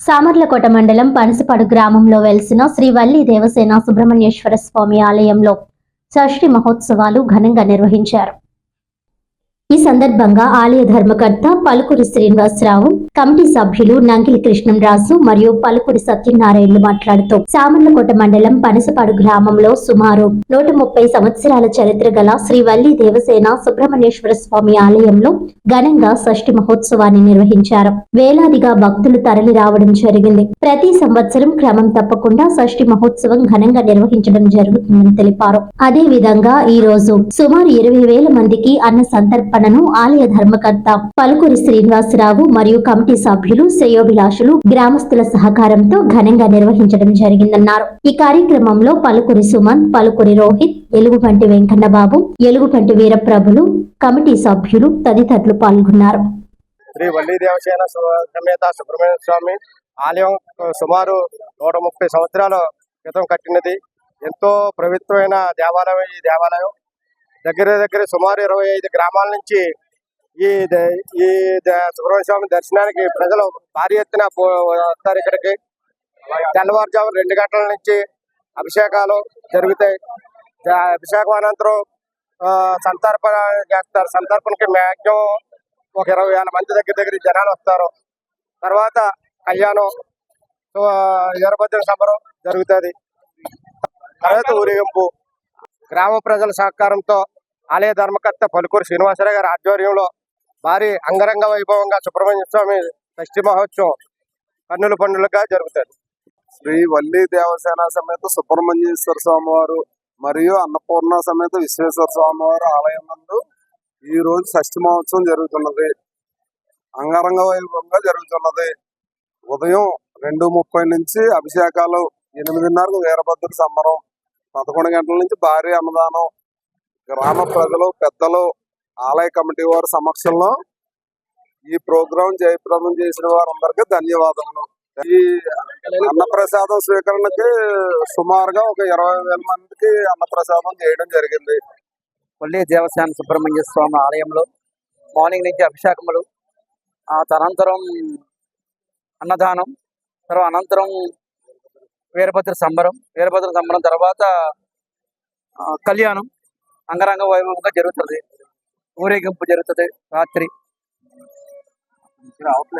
సామర్లకోట మండలం పనసపాడు గ్రామంలో వెలిసిన శ్రీవల్లి దేవసేన సుబ్రహ్మణ్యేశ్వర స్వామి ఆలయంలో షష్ఠి మహోత్సవాలు ఘనంగా నిర్వహించారు. సందర్భంగా ఆలయ ధర్మకర్త పలుకురి శ్రీనివాసరావు కమిటీ సభ్యులు నంగిలి కృష్ణంరాజు మరియు పలుకురి సత్యనారాయణలు మాట్లాడుతూ సామర్లకోట మండలం పనసపాడు గ్రామంలో సుమారు నూట ముప్పై సంవత్సరాల చరిత్ర గల శ్రీవల్లి దేవసేన సుబ్రహ్మణ్యేశ్వర స్వామి ఆలయంలో ఘనంగా షష్ఠి మహోత్సవాన్ని నిర్వహించారు. వేలాదిగా భక్తులు తరలి రావడం జరిగింది. ప్రతి సంవత్సరం క్రమం తప్పకుండా షష్ఠి మహోత్సవం ఘనంగా నిర్వహించడం జరుగుతుందని తెలిపారు. అదే విధంగా ఈ రోజు సుమారు ఇరవై వేల మందికి అన్న సంతర్పణను ఆలయ ధర్మకర్త పలుకురి శ్రీనివాసరావు మరియు కమిటీ సభ్యులు శ్రేయోభిలాషులు గ్రామస్తుల సహకారంతో ఘనంగా నిర్వహించడం జరిగిందన్నారు. ఈ కార్యక్రమంలో పలుకురి సుమన్ పలుకురి రోహిత్ ఎలుగుబంటి వెంకన్నబాబు ఎలుగుబంటి వీరప్రభులు కమిటీ సభ్యులు తదితరులు పాల్గొన్నారు. శ్రీ వల్లీదేవసేన సమేత సుబ్రహ్మణ్య స్వామి ఆలయం సుమారు నూట ముప్పై సంవత్సరాల క్రితం కట్టినది. ఎంతో పవిత్రమైన దేవాలయం ఈ దేవాలయం. దగ్గర దగ్గర సుమారు ఇరవై ఐదు గ్రామాల నుంచి ఈ ద- ఈ ద- సుబ్రహ్మణ్య స్వామి దర్శనానికి ప్రజలు భారీ ఎత్తున పో- వస్తారు ఇక్కడికి. తెల్లవారుజాము రెండు గంటల నుంచి అభిషేకాలు జరుగుతాయి. అభిషేకం అనంతరం ఆ, సంతర్పణ చేస్తారు. సంతర్పణకి మ్యాక్సిమం ఒక ఇరవై వేల మంది దగ్గర దగ్గర జనాలు వస్తారు. తర్వాత కళ్యాణం ఆ, సంబరం జరుగుతుంది. తర్వాత ఊరేగింపు. గ్రామ ప్రజల సహకారంతో ఆలయ ధర్మకర్త పలుకూరు శ్రీనివాసరావు గారి ఆధ్వర్యంలో భారీ అంగరంగ వైభవంగా సుబ్రహ్మణ్య స్వామి షష్ఠి మహోత్సవం కన్నుల పండుగగా జరుగుతుంది. శ్రీ వల్లి దేవసేన సమేత సుబ్రహ్మణ్యేశ్వర స్వామివారు మరియు అన్నపూర్ణ సమేత విశ్వేశ్వర స్వామివారు ఆలయం నందు ఈ రోజు షష్ఠి మహోత్సవం జరుగుతున్నది. అంగరంగ వైభవంగా జరుగుతున్నది. ఉదయం రెండు ముప్పై నుంచి అభిషేకాలు ఎనిమిదిన్నరకు వీరభద్రుడి సంబరం. పదకొండు గంటల నుంచి భారీ అన్నదానం. గ్రామ ప్రజలు పెద్దలు ఆలయ కమిటీ వారి సమక్షంలో ఈ ప్రోగ్రాం జయప్రదం చేసిన వారందరికీ ధన్యవాదములు. ఈ అన్నప్రసాదం స్వీకరణకి సుమారుగా ఒక ఇరవై వేల మందికి అన్నప్రసాదం చేయడం జరిగింది. వల్లి దేవస్థాన సుబ్రహ్మణ్య స్వామి ఆలయంలో మార్నింగ్ నుంచి అభిషేకములు ఆ తనంతరం అన్నదానం తర్వాత అనంతరం వీరభద్ర సంబరం. వీరభద్ర సంబరం తర్వాత కళ్యాణం. అంగరంగ వైభవంగా జరుగుతుంది. ఊరేగింపు జరుగుతుంది రాత్రి.